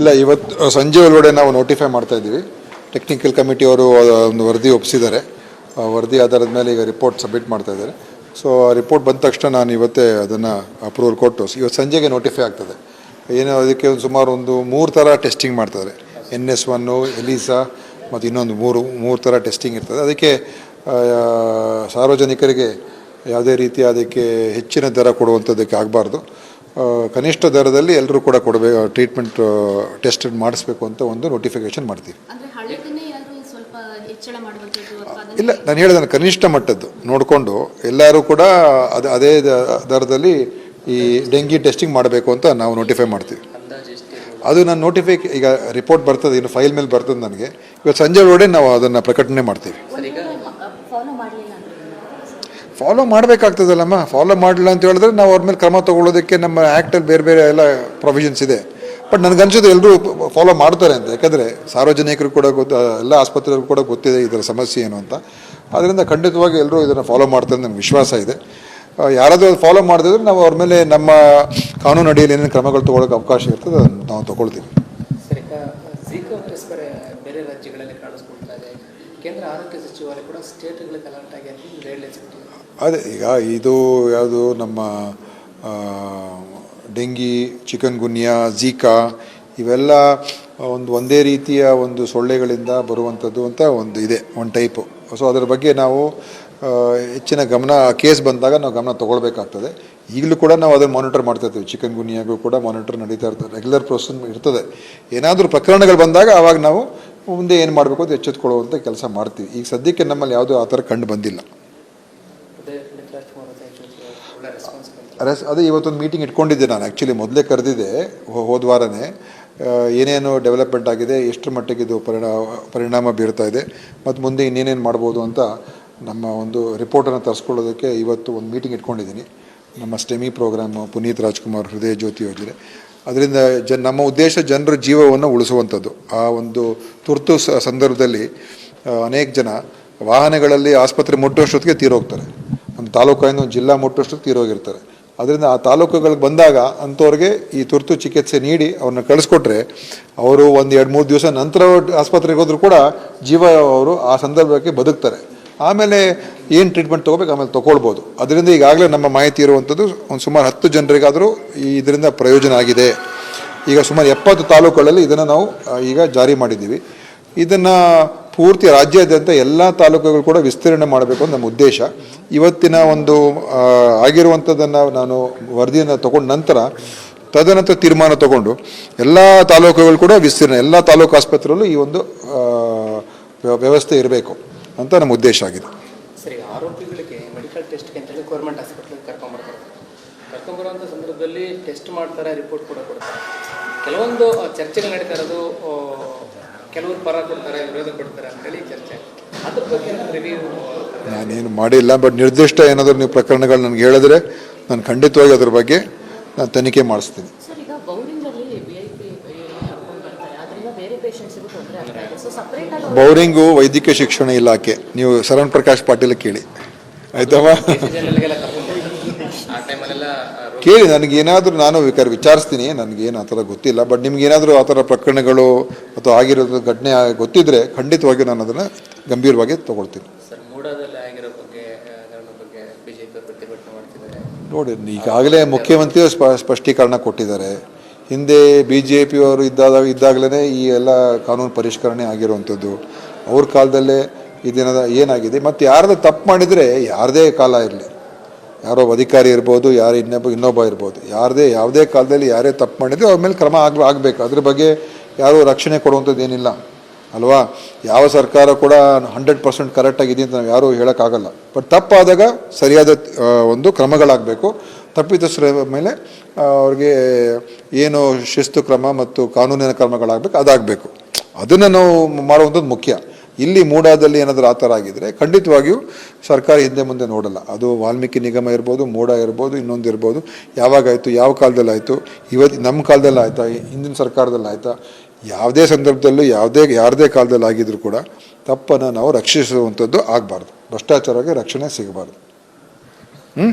ಇಲ್ಲ, ಇವತ್ತು ಸಂಜೆ ಒಳಗಡೆ ನಾವು ನೋಟಿಫೈ ಮಾಡ್ತಾ ಇದ್ದೀವಿ. ಟೆಕ್ನಿಕಲ್ ಕಮಿಟಿಯವರು ಒಂದು ವರದಿ ಒಪ್ಪಿಸಿದ್ದಾರೆ ವರದಿ ಆಧಾರದ ಮೇಲೆ ಈಗ ರಿಪೋರ್ಟ್ ಸಬ್ಮಿಟ್ ಮಾಡ್ತಾ ಇದ್ದಾರೆ. ಸೊ ಆ ರಿಪೋರ್ಟ್ ಬಂದ ತಕ್ಷಣ ನಾನು ಇವತ್ತೇ ಅದನ್ನು ಅಪ್ರೂವಲ್ ಕೊಟ್ಟು, ಇವತ್ತು ಸಂಜೆಗೆ ನೋಟಿಫೈ ಆಗ್ತದೆ. ಏನು ಅದಕ್ಕೆ ಒಂದು ಸುಮಾರು ಒಂದು ಮೂರು ಥರ ಟೆಸ್ಟಿಂಗ್ ಮಾಡ್ತಾರೆ ಎನ್ ಎಸ್ ಒನ್ನು ಎಲಿಸಾ ಮತ್ತು ಇನ್ನೊಂದು ಮೂರು ಮೂರು ಥರ ಟೆಸ್ಟಿಂಗ್ ಇರ್ತದೆ. ಅದಕ್ಕೆ ಸಾರ್ವಜನಿಕರಿಗೆ ಯಾವುದೇ ರೀತಿ ಅದಕ್ಕೆ ಹೆಚ್ಚಿನ ದರ ಕೊಡುವಂಥದ್ದಕ್ಕೆ ಆಗಬಾರ್ದು. ಕನಿಷ್ಠ ದರದಲ್ಲಿ ಎಲ್ಲರೂ ಕೂಡ ಕೊಡಬೇಕು ಟ್ರೀಟ್ಮೆಂಟ್ ಟೆಸ್ಟ್ ಮಾಡಿಸ್ಬೇಕು ಅಂತ ಒಂದು ನೋಟಿಫಿಕೇಶನ್ ಮಾಡ್ತೀವಿ. ಅಂದ್ರೆ ಹಳೆದನ್ನೇ ಯಾರು ಸ್ವಲ್ಪ ಹೆಚ್ಚಳ ಮಾಡುವಂಥದ್ದು ಅಥವಾ ಇಲ್ಲ ನಾನು ಹೇಳಿದ ಕನಿಷ್ಠ ಮಟ್ಟದ್ದು ನೋಡಿಕೊಂಡು ಎಲ್ಲರೂ ಕೂಡ ಅದು ಅದೇ ದ- ದರದಲ್ಲಿ ಈ ಡೆಂಗಿ ಟೆಸ್ಟಿಂಗ್ ಮಾಡಬೇಕು ಅಂತ ನಾವು ನೋಟಿಫೈ ಮಾಡ್ತೀವಿ. ಅದು ನಾನು ನೋಟಿಫೈ ಈಗ ರಿಪೋರ್ಟ್ ಬರ್ತದೆ ಇನ್ನು ಫೈಲ್ ಮೇಲೆ ಬರ್ತದೆ ನನಗೆ. ಇವತ್ತು ಸಂಜೆ ಒಳಗಡೆ ನಾವು ಅದನ್ನು ಪ್ರಕಟಣೆ ಮಾಡ್ತೀವಿ. ಫಾಲೋ ಮಾಡಬೇಕಾಗ್ತದಲ್ಲಮ್ಮ. ಫಾಲೋ ಮಾಡಲಿಲ್ಲ ಅಂತ ಹೇಳಿದ್ರೆ ನಾವು ಅವ್ರ ಮೇಲೆ ಕ್ರಮ ತಗೊಳ್ಳೋದಕ್ಕೆ ನಮ್ಮ ಆ್ಯಕ್ಟಲ್ಲಿ ಬೇರೆ ಬೇರೆ ಎಲ್ಲ ಪ್ರೊವಿಷನ್ಸ್ ಇದೆ. ಬಟ್ ನನಗನ್ಸೋದು ಎಲ್ಲರೂ ಫಾಲೋ ಮಾಡ್ತಾರೆ ಅಂತ. ಯಾಕಂದರೆ ಸಾರ್ವಜನಿಕರು ಕೂಡ ಗೊತ್ತು, ಎಲ್ಲ ಆಸ್ಪತ್ರೆಗಳು ಕೂಡ ಗೊತ್ತಿದೆ ಇದರ ಸಮಸ್ಯೆ ಏನು ಅಂತ. ಅದರಿಂದ ಖಂಡಿತವಾಗಿ ಎಲ್ಲರೂ ಇದನ್ನು ಫಾಲೋ ಮಾಡ್ತಾರೆ ನನಗೆ ವಿಶ್ವಾಸ ಇದೆ. ಯಾರಾದರೂ ಯಾರಾದರೂ ಫಾಲೋ ಮಾಡಿದ್ರೆ ನಾವು ಅವ್ರ ಮೇಲೆ ನಮ್ಮ ಕಾನೂನು ಅಡಿಯಲ್ಲಿ ಏನೇನು ಕ್ರಮಗಳು ತೊಗೊಳಕ್ಕೆ ಅವಕಾಶ ಇರ್ತದೆ ಅದನ್ನು ನಾವು ತೊಗೊಳ್ತೀವಿ. ಕೇಂದ್ರ ಆರೋಗ್ಯ ಸಚಿವಾಲಯ ಕೂಡ ಸ್ಟೇಟ್ಗಳಿಗೆ ಅಲರ್ಟ್ ಆಗಿ ಅಂತ ಅದೇ, ಈಗ ಇದು ಯಾವುದು ನಮ್ಮ ಡೆಂಗಿ, ಚಿಕನ್ ಗುನ್ಯಾ, ಝೀಕಾ ಇವೆಲ್ಲ ಒಂದು ಒಂದೇ ರೀತಿಯ ಒಂದು ಸೊಳ್ಳೆಗಳಿಂದ ಬರುವಂಥದ್ದು ಅಂತ ಒಂದು ಇದೆ ಒಂದು ಟೈಪು. ಸೊ ಅದರ ಬಗ್ಗೆ ನಾವು ಹೆಚ್ಚಿನ ಗಮನ, ಕೇಸ್ ಬಂದಾಗ ನಾವು ಗಮನ ತೊಗೊಳ್ಬೇಕಾಗ್ತದೆ. ಈಗಲೂ ಕೂಡ ನಾವು ಅದನ್ನು ಮಾನಿಟರ್ ಮಾಡ್ತಾ ಇರ್ತೀವಿ. ಚಿಕನ್ ಗುನಿಯಾಗೂ ಕೂಡ ಮಾನಿಟರ್ ನಡೀತಾ ಇರ್ತದೆ. ರೆಗ್ಯುಲರ್ ಪ್ರೊಸೆಸ್ ಇರ್ತದೆ. ಏನಾದರೂ ಪ್ರಕರಣಗಳು ಬಂದಾಗ ಆವಾಗ ನಾವು ಮುಂದೆ ಏನು ಮಾಡಬೇಕು ಅಂತ ಎಚ್ಚೆತ್ಕೊಳ್ಳುವಂಥ ಕೆಲಸ ಮಾಡ್ತೀವಿ. ಈಗ ಸದ್ಯಕ್ಕೆ ನಮ್ಮಲ್ಲಿ ಯಾವುದೂ ಆ ಥರ ಕಂಡು ಬಂದಿಲ್ಲ ಅದೇ ಪುನೀತ್ ರಾಜ್ಕುಮಾರ್ ಅಂತ ಜೊತೆ ಒಳ್ಳೆ ಅರಸ್, ಅದೇ ಇವತ್ತೊಂದು ಮೀಟಿಂಗ್ ಇಟ್ಕೊಂಡಿದ್ದೆ ನಾನು. ಆ್ಯಕ್ಚುಲಿ ಮೊದಲೇ ಕರೆದಿದ್ದೆ ಹೋದ ವಾರನೇ. ಏನೇನು ಡೆವಲಪ್ಮೆಂಟ್ ಆಗಿದೆ ಎಷ್ಟು ಮಟ್ಟಿಗೆ ಇದು ಪರಿಣಾಮ ಪರಿಣಾಮ ಬೀರ್ತಾ ಇದೆ, ಮತ್ತು ಮುಂದೆ ಇನ್ನೇನೇನು ಮಾಡ್ಬೋದು ಅಂತ ನಮ್ಮ ಒಂದು ರಿಪೋರ್ಟನ್ನು ತರಿಸ್ಕೊಳ್ಳೋದಕ್ಕೆ ಇವತ್ತು ಒಂದು ಮೀಟಿಂಗ್ ಇಟ್ಕೊಂಡಿದ್ದೀನಿ. ನಮ್ಮ ಸ್ಟೆಮಿ ಪ್ರೋಗ್ರಾಮು ಪುನೀತ್ ರಾಜ್ಕುಮಾರ್ ಹೃದಯ ಜ್ಯೋತಿ ಯೋಜನೆ ಅದರಿಂದ ಜ ನಮ್ಮ ಉದ್ದೇಶ ಜನರ ಜೀವವನ್ನು ಉಳಿಸುವಂಥದ್ದು. ಆ ಒಂದು ತುರ್ತು ಸಂದರ್ಭದಲ್ಲಿ ಅನೇಕ ಜನ ವಾಹನಗಳಲ್ಲಿ ಆಸ್ಪತ್ರೆ ಮುಟ್ಟುವಷ್ಟೊತ್ತಿಗೆ ತೀರೋಗ್ತಾರೆ. ಒಂದು ತಾಲೂಕಾಯಿಂದ ಒಂದು ಜಿಲ್ಲಾ ಮುಟ್ಟುವಷ್ಟೊತ್ತಿಗೆ ತೀರೋಗಿರ್ತಾರೆ. ಅದರಿಂದ ಆ ತಾಲೂಕುಗಳಿಗೆ ಬಂದಾಗ ಅಂಥವ್ರಿಗೆ ಈ ತುರ್ತು ಚಿಕಿತ್ಸೆ ನೀಡಿ ಅವ್ರನ್ನ ಕಳಿಸ್ಕೊಟ್ರೆ ಅವರು ಒಂದು ಎರಡು ಮೂರು ದಿವಸ ನಂತರ ಆಸ್ಪತ್ರೆಗೆ ಹೋದರೂ ಕೂಡ ಜೀವ ಅವರು ಆ ಸಂದರ್ಭಕ್ಕೆ ಬದುಕ್ತಾರೆ. ಆಮೇಲೆ ಏನು ಟ್ರೀಟ್ಮೆಂಟ್ ತೊಗೋಬೇಕು ಆಮೇಲೆ ತೊಗೊಳ್ಬೋದು. ಅದರಿಂದ ಈಗಾಗಲೇ ನಮ್ಮ ಮಾಹಿತಿ ಇರುವಂಥದ್ದು ಒಂದು ಸುಮಾರು ಹತ್ತು ಜನರಿಗಾದರೂ ಈ ಇದರಿಂದ ಪ್ರಯೋಜನ ಆಗಿದೆ. ಈಗ ಸುಮಾರು ಎಪ್ಪತ್ತು ತಾಲೂಕುಗಳಲ್ಲಿ ಇದನ್ನು ನಾವು ಈಗ ಜಾರಿ ಮಾಡಿದ್ದೀವಿ. ಇದನ್ನು ಪೂರ್ತಿ ರಾಜ್ಯಾದ್ಯಂತ ಎಲ್ಲ ತಾಲೂಕುಗಳು ಕೂಡ ವಿಸ್ತರಣೆ ಮಾಡಬೇಕು ಅಂತ ನಮ್ಮ ಉದ್ದೇಶ. ಇವತ್ತಿನ ಒಂದು ಆಗಿರುವಂಥದ್ದನ್ನು ನಾನು ವರದಿಯನ್ನು ತಗೊಂಡ ನಂತರ ತದನಂತರ ತೀರ್ಮಾನ ತಗೊಂಡು ಎಲ್ಲ ತಾಲೂಕುಗಳು ಕೂಡ ವಿಸ್ತೀರ್ಣ, ಎಲ್ಲ ತಾಲೂಕು ಆಸ್ಪತ್ರೆಯಲ್ಲೂ ಈ ಒಂದು ವ್ಯವಸ್ಥೆ ಇರಬೇಕು ಅಂತ ನಮ್ಮ ಉದ್ದೇಶ ಆಗಿದೆ. ಸರಿ, ಆರೋಪಿಗಳಿಗೆ ಮೆಡಿಕಲ್ ಟೆಸ್ಟ್ಗೆ ಅಂತೇಳಿ ಗೌರ್ಮೆಂಟ್ ಹಾಸ್ಪಿಟ್ಲಿಗೆ ಕರ್ಕೊಂಡ್ಬರ್ತಾರೆ ಕರ್ಕೊಂಡ್ಬರುವಂಥ ಸಂದರ್ಭದಲ್ಲಿ ಟೆಸ್ಟ್ ಮಾಡ್ತಾರೆ ರಿಪೋರ್ಟ್ ಕೂಡ ಕೊಡ್ತಾರೆ. ಕೆಲವೊಂದು ಚರ್ಚೆಗಳು ನಡೀತಾ ಇರೋದು ಕೆಲವರು ಪರ ಕೊಡ್ತಾರೆ ವಿರೋಧ ಕೊಡ್ತಾರೆ ಅಂತೇಳಿ ಚರ್ಚೆ. ಅದ್ರ ಬಗ್ಗೆ ರಿವ್ಯೂ ನಾನೇನು ಮಾಡಿಲ್ಲ ಬಟ್ ನಿರ್ದಿಷ್ಟ ಏನಾದರೂ ನೀವು ಪ್ರಕರಣಗಳು ನನಗೆ ಹೇಳಿದ್ರೆ ನಾನು ಖಂಡಿತವಾಗಿ ಅದ್ರ ಬಗ್ಗೆ ನಾನು ತನಿಖೆ ಮಾಡಿಸ್ತೀನಿ. ಬೌರಿಂಗು ವೈದ್ಯಕೀಯ ಶಿಕ್ಷಣ ಇಲಾಖೆ. ನೀವು ಶರಣ್ ಪ್ರಕಾಶ್ ಪಾಟೀಲ್ ಕೇಳಿ. ಕರ್ಕೊಂಡು ಆ ಟೈಮಲ್ಲೆಲ್ಲ ಕೇಳಿ ನನಗೇನಾದರೂ ನಾನು ವಿಕಾರ ವಿಚಾರಿಸ್ತೀನಿ ನನಗೇನು ಆ ಥರ ಗೊತ್ತಿಲ್ಲ ಬಟ್ ನಿಮ್ಗೇನಾದರೂ ಆ ಥರ ಪ್ರಕರಣಗಳು ಅಥವಾ ಆಗಿರೋದು ಘಟನೆ ಗೊತ್ತಿದ್ದರೆ ಗೊತ್ತಿದ್ರೆ ಖಂಡಿತವಾಗಿ ನಾನು ಅದನ್ನು ಗಂಭೀರವಾಗಿ ತಗೊಳ್ತೀನಿ. ಸರ್ ಮೂಡಾದಲ್ಲಿ ಆಗಿರೋ ಬಗ್ಗೆ ಆ, ಅದರ ಬಗ್ಗೆ ಬಿಜೆಪಿ ಪ್ರತಿಭಟನೆ ಮಾಡ್ತಿದ್ದಾರೆ. ನೋಡಿ ಈಗಾಗಲೇ ಮುಖ್ಯಮಂತ್ರಿ ಸ್ಪ ಸ್ಪಷ್ಟೀಕರಣ ಕೊಟ್ಟಿದ್ದಾರೆ. ಹಿಂದೆ ಬಿ ಜೆ ಪಿಯವರು ಇದ್ದಾಗ ಇದ್ದಾಗಲೇ ಈ ಎಲ್ಲ ಕಾನೂನು ಪರಿಷ್ಕರಣೆ ಆಗಿರುವಂಥದ್ದು. ಅವ್ರ ಕಾಲದಲ್ಲೇ ಇದೇನದ ಏನಾಗಿದೆ ಮತ್ತು ಯಾರ್ದು ತಪ್ಪು ಮಾಡಿದರೆ ಯಾರದೇ ಕಾಲ ಇರಲಿ. ಯಾರೋ ಅಧಿಕಾರಿ ಇರ್ಬೋದು, ಯಾರು ಇನ್ನೊಬ್ಬ ಇನ್ನೊಬ್ಬ ಇರ್ಬೋದು. ಯಾರದೇ ಯಾವುದೇ ಕಾಲದಲ್ಲಿ ಯಾರೇ ತಪ್ಪು ಮಾಡಿದ್ರು ಅವ್ರ ಮೇಲೆ ಕ್ರಮ ಆಗ ಆಗಬೇಕು. ಅದ್ರ ಬಗ್ಗೆ ಯಾರೂ ರಕ್ಷಣೆ ಕೊಡುವಂಥದ್ದು ಏನಿಲ್ಲ. ಅಲ್ವಾ? ಯಾವ ಸರ್ಕಾರ ಕೂಡ ಹಂಡ್ರೆಡ್ ಪರ್ಸೆಂಟ್ ಕರೆಕ್ಟಾಗಿದೆ ಅಂತ ನಾವು ಯಾರೂ ಹೇಳೋಕ್ಕಾಗಲ್ಲ. ಬಟ್ ತಪ್ಪಾದಾಗ ಸರಿಯಾದ ಒಂದು ಕ್ರಮಗಳಾಗಬೇಕು. ತಪ್ಪಿತಸ್ಥರ ಮೇಲೆ ಅವ್ರಿಗೆ ಏನು ಶಿಸ್ತು ಕ್ರಮ ಮತ್ತು ಕಾನೂನಿನ ಕ್ರಮಗಳಾಗಬೇಕು, ಅದಾಗಬೇಕು. ಅದನ್ನು ನಾವು ಮಾಡುವಂಥದ್ದು ಮುಖ್ಯ. ಇಲ್ಲಿ ಮೂಡಾದಲ್ಲಿ ಏನಾದರೂ ಆ ಥರ ಆಗಿದ್ರೆ ಖಂಡಿತವಾಗಿಯೂ ಸರ್ಕಾರ ಹಿಂದೆ ಮುಂದೆ ನೋಡಲ್ಲ. ಅದು ವಾಲ್ಮೀಕಿ ನಿಗಮ ಇರ್ಬೋದು, ಮೂಡ ಇರ್ಬೋದು, ಇನ್ನೊಂದು ಇರ್ಬೋದು. ಯಾವಾಗಾಯಿತು ಯಾವ ಕಾಲದಲ್ಲಿ ಆಯಿತು, ಇವತ್ತು ನಮ್ಮ ಕಾಲದಲ್ಲಿ ಆಯಿತಾ, ಹಿಂದಿನ ಸರ್ಕಾರದಲ್ಲಿ ಆಯಿತಾ, ಯಾವುದೇ ಸಂದರ್ಭದಲ್ಲೂ ಯಾವುದೇ, ಯಾರದೇ ಕಾಲದಲ್ಲಿ ಆಗಿದ್ರು ಕೂಡ ತಪ್ಪನ್ನು ನಾವು ರಕ್ಷಿಸುವಂಥದ್ದು ಆಗಬಾರ್ದು. ಭ್ರಷ್ಟಾಚಾರಕ್ಕೆ ರಕ್ಷಣೆ ಸಿಗಬಾರ್ದು. ಹ್ಞೂ